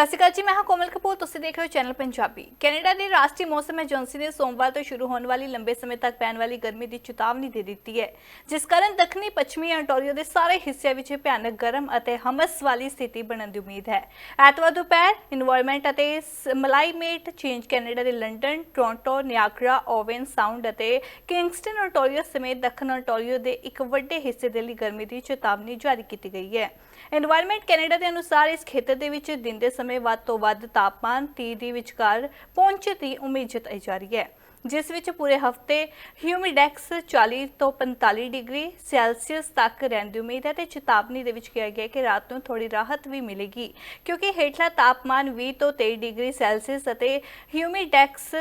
ਸਤਿ ਸ਼੍ਰੀ ਅਕਾਲ ਜੀ, ਮੈਂ ਹਾਂ ਕੋਮਲ ਕਪੂਰ, ਤੁਸੀਂ ਦੇਖ ਰਹੇ ਹੋ ਚੈਨਲ ਪੰਜਾਬੀ। ਕੈਨੇਡਾ ਦੀ ਰਾਸ਼ਟਰੀ ਮੌਸਮ ਏਜੰਸੀ ਨੇ ਸੋਮਵਾਰ ਤੋਂ ਸ਼ੁਰੂ ਹੋਣ ਵਾਲੀ ਲੰਬੇ ਸਮੇਂ ਤੱਕ ਪੈਣ ਵਾਲੀ ਗਰਮੀ ਦੀ ਚੇਤਾਵਨੀ ਦੇ ਦਿੱਤੀ ਹੈ, ਜਿਸ ਕਾਰਨ ਦੱਖਣੀ ਪੱਛਮੀ ਅੰਟੋਰੀਓ ਦੇ ਸਾਰੇ ਹਿੱਸਿਆਂ ਵਿੱਚ ਭਿਆਨਕ ਗਰਮ ਅਤੇ ਹਮਸ ਵਾਲੀ ਸਥਿਤੀ ਬਣਨ ਦੀ ਉਮੀਦ ਹੈ। ਐਤਵਾਰ ਦੁਪਹਿਰ এনवायरमेंट ਅਤੇ ਮਲਾਈਮੇਟ ਚੇਂਜ ਕੈਨੇਡਾ ਦੇ London, Toronto, Niagara, Owen, Sound ਅਤੇ ਕਿੰਗਸਟਨ ਅੰਟੋਰੀਓ ਸਮੇਤ ਦੱਖਣ ਅੰਟੋਰੀਓ ਦੇ ਇੱਕ ਵੱਡੇ ਹਿੱਸੇ ਦੇ ਲਈ ਗਰਮੀ ਦੀ ਚੇਤਾਵਨੀ ਜਾਰੀ ਕੀਤੀ ਗਈ ਹੈ। এনवायरमेंट ਕੈਨੇਡਾ ਦੇ ਅਨੁਸਾਰ ਇਸ ਖੇਤਰ ਦੇ ਵਿੱਚ ਦਿਨ ਦੇ ਸਮੇਂ ਵੱਧ ਤੋਂ ਵੱਧ ਤਾਪਮਾਨ 30 ਦੀ ਵਿਚਕਾਰ ਪਹੁੰਚਣ ਦੀ ਉਮੀਦ ਜਤਾਈ ਜਾ ਰਹੀ ਹੈ, ਜਿਸ ਵਿੱਚ ਪੂਰੇ ਹਫ਼ਤੇ ਹਿਊਮਿਡੈਕਸ 40 ਤੋਂ 45 ਡਿਗਰੀ ਸੈਲਸੀਅਸ ਤੱਕ ਰਹਿਣ ਦੀ ਉਮੀਦ ਹੈ ਤੇ ਚੇਤਾਵਨੀ ਦੇ ਵਿੱਚ ਕਿਹਾ ਗਿਆ ਕਿ ਰਾਤ ਨੂੰ ਥੋੜੀ ਰਾਹਤ ਵੀ ਮਿਲੇਗੀ, ਕਿਉਂਕਿ ਹੇਠਲਾ ਤਾਪਮਾਨ 20 ਤੋਂ 23 ਡਿਗਰੀ ਸੈਲਸੀਅਸ ਅਤੇ ਹਿਊਮਿਡੈਕਸ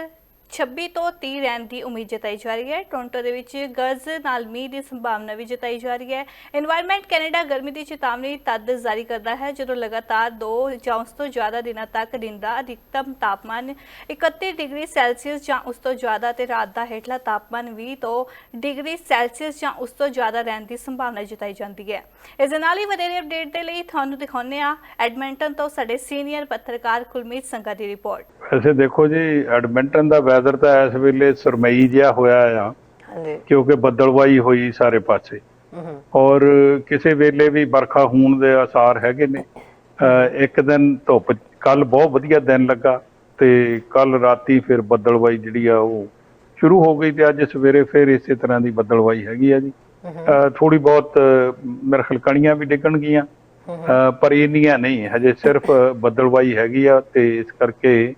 26 ਤੋਂ 30 ਰਹਿਣ ਦੀ ਉਮੀਦ ਜਤਾਈ ਜਾ ਰਹੀ ਹੈ। ਟੋਰਾਂਟੋ ਦੇ ਵਿੱਚ ਗਰਜ ਨਾਲ ਮੀਂਹ ਦੀ ਸੰਭਾਵਨਾ ਵੀ ਜਤਾਈ ਜਾ ਰਹੀ ਹੈ। এনवायरमेंट ਕੈਨੇਡਾ ਗਰਮੀ ਦੀ ਚੇਤਾਵਨੀ ਤਦ ਜਾਰੀ ਕਰਦਾ ਹੈ ਜਦੋਂ ਲਗਾਤਾਰ 2 ਜਾਂ ਉਸ ਤੋਂ ਜ਼ਿਆਦਾ ਦਿਨਾਂ ਤੱਕ ਦਿਨ ਦਾ ਅਧਿਕਤਮ ਤਾਪਮਾਨ 31 ਡਿਗਰੀ ਸੈਲਸੀਅਸ ਜਾਂ ਉਸ ਤੋਂ ਜ਼ਿਆਦਾ ਤੇ ਰਾਤ ਦਾ ਹੇਠਲਾ ਤਾਪਮਾਨ 20 ਤੋਂ ਡਿਗਰੀ ਸੈਲਸੀਅਸ ਜਾਂ ਉਸ ਤੋਂ ਜ਼ਿਆਦਾ ਰਹਿਣ ਦੀ ਸੰਭਾਵਨਾ ਜਤਾਈ ਜਾਂਦੀ ਹੈ। ਇਸ ਦੇ ਨਾਲ ਹੀ ਵਧੇਰੇ ਅਪਡੇਟ ਦੇ ਲਈ ਤੁਹਾਨੂੰ ਦਿਖਾਉਂਦੇ ਆ ਐਡਮਿੰਟਨ ਤੋਂ ਸਾਡੇ ਸੀਨੀਅਰ ਪੱਤਰਕਾਰ ਕੁਲਮੀਤ ਸੰਘਾ ਦੀ ਰਿਪੋਰਟ ਵੈਸੇ ਦੇਖੋ ਜੀ, ਐਡਮਿੰਟਨ ਦਾ ਵੈਦਰ ਤਾਂ ਇਸ ਵੇਲੇ ਸਰਮਈ ਜਿਹਾ ਹੋਇਆ ਆ। ਹਾਂਜੀ। ਕਿਉਂਕਿ ਬੱਦਲਵਾਈ ਹੋਈ ਸਾਰੇ ਪਾਸੇ। ਔਰ ਕਿਸੇ ਵੇਲੇ ਵੀ ਵਰਖਾ ਹੋਣ ਦੇ ਆਸਾਰ ਹੈਗੇ ਨੇ। ਇੱਕ ਦਿਨ ਧੁੱਪ ਕੱਲ ਬਹੁਤ ਵਧੀਆ ਦਿਨ ਲੱਗਾ ਤੇ ਕੱਲ ਰਾਤੀ ਫਿਰ ਬੱਦਲਵਾਈ ਜਿਹੜੀ ਆ ਉਹ ਸ਼ੁਰੂ ਹੋ ਗਈ ਤੇ ਅੱਜ ਸਵੇਰੇ ਫਿਰ ਇਸੇ ਤਰ੍ਹਾਂ ਦੀ ਬੱਦਲਵਾਈ ਹੈਗੀ ਆ ਜੀ। ਥੋੜੀ ਬਹੁਤ ਮੇਰੇ ਖਿਆਲ ਕਣੀਆਂ ਵੀ ਡਿੱਗਣਗੀਆਂ ਪਰ ਇੰਨੀਆਂ ਨਹੀਂ ਹਜੇ ਸਿਰਫ ਬੱਦਲਵਾਈ ਹੈਗੀ ਆ ਤੇ ਇਸ ਕਰਕੇ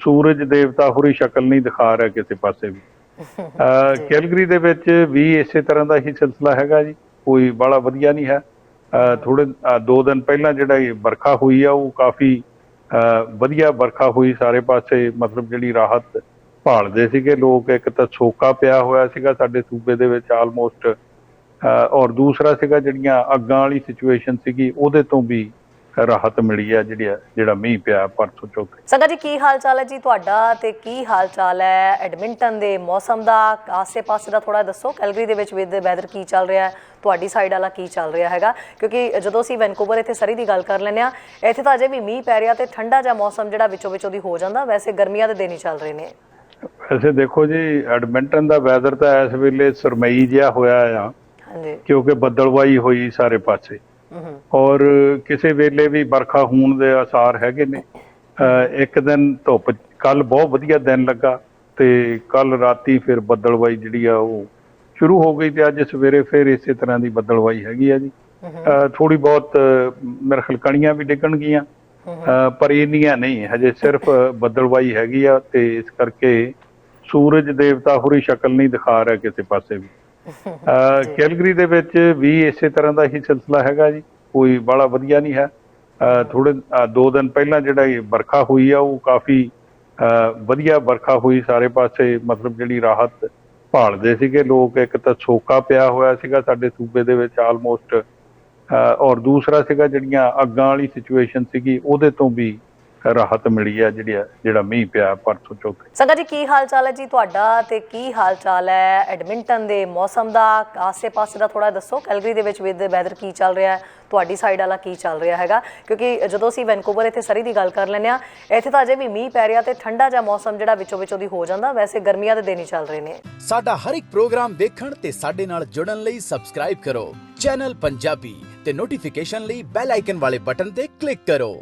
ਸੂਰਜ ਦੇਵਤਾ ਹੋਰੀ ਸ਼ਕਲ ਨਹੀਂ ਦਿਖਾ ਰਿਹਾ ਕਿਸੇ ਪਾਸੇ ਵੀ। ਕੈਲਗਰੀ ਦੇ ਵਿੱਚ ਵੀ ਇਸੇ ਤਰ੍ਹਾਂ ਦਾ ਹੀ ਸਿਲਸਿਲਾ ਹੈਗਾ ਜੀ। ਕੋਈ ਬੜਾ ਵਧੀਆ ਨਹੀਂ ਹੈ। ਥੋੜੇ ਦੋ ਦਿਨ ਪਹਿਲਾਂ ਜਿਹੜਾ ਇਹ ਵਰਖਾ ਹੋਈ ਆ ਉਹ ਕਾਫੀ ਵਧੀਆ ਵਰਖਾ ਹੋਈ ਸਾਰੇ ਪਾਸੇ। ਮਤਲਬ ਜਿਹੜੀ ਰਾਹਤ ਭਾਲਦੇ ਸੀਗੇ ਲੋਕ। ਇੱਕ ਤਾਂ ਸੋਕਾ ਪਿਆ ਹੋਇਆ ਸੀਗਾ ਸਾਡੇ ਸੂਬੇ ਦੇ ਵਿੱਚ ਆਲਮੋਸਟ ਔਰ ਦੂਸਰਾ ਸੀਗਾ ਜਿਹੜੀਆਂ ਅੱਗਾਂ ਵਾਲੀ ਸਿਚੁਏਸ਼ਨ ਸੀਗੀ ਉਹਦੇ ਤੋਂ ਵੀ ਰਾਹਤ ਮਿਲੀ ਆ ਜਿਹੜੀ ਜਿਹੜਾ ਮੀਂਹ ਪਿਆ ਪਰਸੋਂ ਚੌਥੇ। ਸੰਗਾ ਜੀ ਕੀ ਹਾਲ ਚਾਲ ਹੈ ਜੀ ਤੁਹਾਡਾ ਤੇ ਕੀ ਹਾਲ ਚਾਲ ਹੈ ਐਡਮਿੰਟਨ ਦੇ ਮੌਸਮ ਦਾ? ਆਸੇ-ਪਾਸੇ ਦਾ ਥੋੜਾ ਦੱਸੋ ਕੈਲਗਰੀ ਦੇ ਵਿੱਚ ਵਿਦ ਵੈਦਰ ਕੀ ਚੱਲ ਰਿਹਾ ਹੈ? ਤੁਹਾਡੀ ਸਾਈਡ ਵਾਲਾ ਕੀ ਚੱਲ ਰਿਹਾ ਹੈਗਾ? ਕਿਉਂਕਿ ਜਦੋਂ ਅਸੀਂ ਵੈਨਕੂਵਰ ਇੱਥੇ ਸਰੀ ਦੀ ਗੱਲ ਕਰ ਲੈਂਦੇ ਆ ਇੱਥੇ ਤਾਂ ਅਜੇ ਵੀ ਮੀਂਹ ਪੈ ਰਿਹਾ ਤੇ ਠੰਡਾ ਜਿਹਾ ਮੌਸਮ ਜਿਹੜਾ ਵਿੱਚੋਂ ਵਿੱਚੋਂ ਦੀ ਹੋ ਜਾਂਦਾ ਵੈਸੇ ਗਰਮੀਆਂ ਦੇ ਦਿਨ ਹੀ ਚੱਲ ਰਹੇ ਨੇ। ਵੈਸੇ ਦੇਖੋ ਜੀ ਐਡਮਿੰਟਨ ਦਾ ਵੈਦਰ ਤਾਂ ਇਸ ਵੇਲੇ ਸਰਮਈ ਜਿਹਾ ਹੋਇਆ ਆ। ਹਾਂਜੀ। ਕਿਉਂਕਿ ਬੱਦਲਵਾਈ ਹੋਈ ਸਾਰੇ ਪਾਸੇ। ਔਰ ਕਿਸੇ ਵੇਲੇ ਵੀ ਵਰਖਾ ਹੋਣ ਦੇ ਆਸਾਰ ਹੈਗੇ ਨੇ। ਇੱਕ ਦਿਨ ਧੁੱਪ ਕੱਲ ਬਹੁਤ ਵਧੀਆ ਦਿਨ ਲੱਗਾ ਤੇ ਕੱਲ ਰਾਤੀ ਫਿਰ ਬੱਦਲਵਾਈ ਜਿਹੜੀ ਆ ਉਹ ਸ਼ੁਰੂ ਹੋ ਗਈ ਤੇ ਅੱਜ ਸਵੇਰੇ ਫਿਰ ਇਸੇ ਤਰ੍ਹਾਂ ਦੀ ਬੱਦਲਵਾਈ ਹੈਗੀ ਆ ਜੀ। ਥੋੜੀ ਬਹੁਤ ਮੇਰੇ ਖਿਆਲ ਕਣੀਆਂ ਵੀ ਡਿੱਗਣਗੀਆਂ ਪਰ ਇੰਨੀਆਂ ਨਹੀਂ ਹਜੇ ਸਿਰਫ ਬੱਦਲਵਾਈ ਹੈਗੀ ਆ ਤੇ ਇਸ ਕਰਕੇ ਸੂਰਜ ਦੇਵਤਾ ਹੋਰੀ ਸ਼ਕਲ ਨਹੀਂ ਦਿਖਾ ਰਿਹਾ ਕਿਸੇ ਪਾਸੇ ਵੀ। ਕੈਲਗਰੀ ਦੇ ਵਿੱਚ ਵੀ ਇਸੇ ਤਰ੍ਹਾਂ ਦਾ ਹੀ ਸਿਲਸਿਲਾ ਹੈਗਾ ਜੀ। ਕੋਈ ਬੜਾ ਵਧੀਆ ਨਹੀਂ ਹੈ। ਥੋੜੇ ਦੋ ਦਿਨ ਪਹਿਲਾਂ ਜਿਹੜਾ ਇਹ ਵਰਖਾ ਹੋਈ ਆ, ਉਹ ਕਾਫੀ, ਅਹ ਵਧੀਆ ਵਰਖਾ ਹੋਈ ਸਾਰੇ ਪਾਸੇ। ਮਤਲਬ ਜਿਹੜੀ ਰਾਹਤ ਭਾਲਦੇ ਸੀਗੇ ਲੋਕ। ਇੱਕ ਤਾਂ ਸੋਕਾ ਪਿਆ ਹੋਇਆ ਸੀਗਾ ਸਾਡੇ ਸੂਬੇ ਦੇ ਵਿੱਚ ਆਲਮੋਸਟ ਔਰ ਦੂਸਰਾ ਸੀਗਾ ਜਿਹੜੀਆਂ ਅੱਗਾਂ ਵਾਲੀ ਸਿਚੁਏਸ਼ਨ ਸੀਗੀ, ਉਹਦੇ ਤੋਂ ਵੀ ਰਾਹਤ ਮਿਲੀ ਆ ਜਿਹੜੀ ਜਿਹੜਾ ਮੀਂਹ ਪਿਆ ਪਰਸੋਂ ਚੌਥੇ। ਸੰਗਾ ਜੀ ਕੀ ਹਾਲ ਚਾਲ ਹੈ ਜੀ ਤੁਹਾਡਾ ਤੇ ਕੀ ਹਾਲ ਚਾਲ ਹੈ ਐਡਮਿੰਟਨ ਦੇ ਮੌਸਮ ਦਾ? ਆਸੇ-ਪਾਸੇ ਦਾ ਥੋੜਾ ਦੱਸੋ ਕੈਲਗਰੀ ਦੇ ਵਿੱਚ ਵਿਦ ਵੈਦਰ ਕੀ ਚੱਲ ਰਿਹਾ ਹੈ? ਤੁਹਾਡੀ ਸਾਈਡ ਵਾਲਾ ਕੀ ਚੱਲ ਰਿਹਾ ਹੈਗਾ? ਕਿਉਂਕਿ ਜਦੋਂ ਅਸੀਂ ਵੈਨਕੂਵਰ ਇੱਥੇ ਸਰੀ ਦੀ ਗੱਲ ਕਰ ਲੈਂਦੇ ਆ ਇੱਥੇ ਤਾਂ ਅਜੇ ਵੀ ਮੀਂਹ ਪੈ ਰਿਹਾ ਤੇ ਠੰਡਾ ਜਿਹਾ ਮੌਸਮ ਜਿਹੜਾ ਵਿੱਚੋਂ ਵਿੱਚੋਂ ਦੀ ਹੋ ਜਾਂਦਾ ਵੈਸੇ ਗਰਮੀਆਂ ਦੇ ਦਿਨ ਹੀ ਚੱਲ ਰਹੇ ਨੇ। ਸਾਡਾ ਹਰ ਇੱਕ ਪ੍ਰੋਗਰਾਮ ਦੇਖਣ ਤੇ ਸਾਡੇ ਨਾਲ ਜੁੜਨ ਲਈ ਸਬਸਕ੍ਰਾਈਬ ਕਰੋ। ਚੈਨਲ ਪੰਜਾਬੀ ਤੇ ਨੋਟੀਫਿਕੇਸ਼ਨ ਲਈ ਬੈਲ ਆਈਕਨ ਵਾਲੇ ਬਟਨ ਤੇ ਕਲਿੱਕ ਕਰੋ।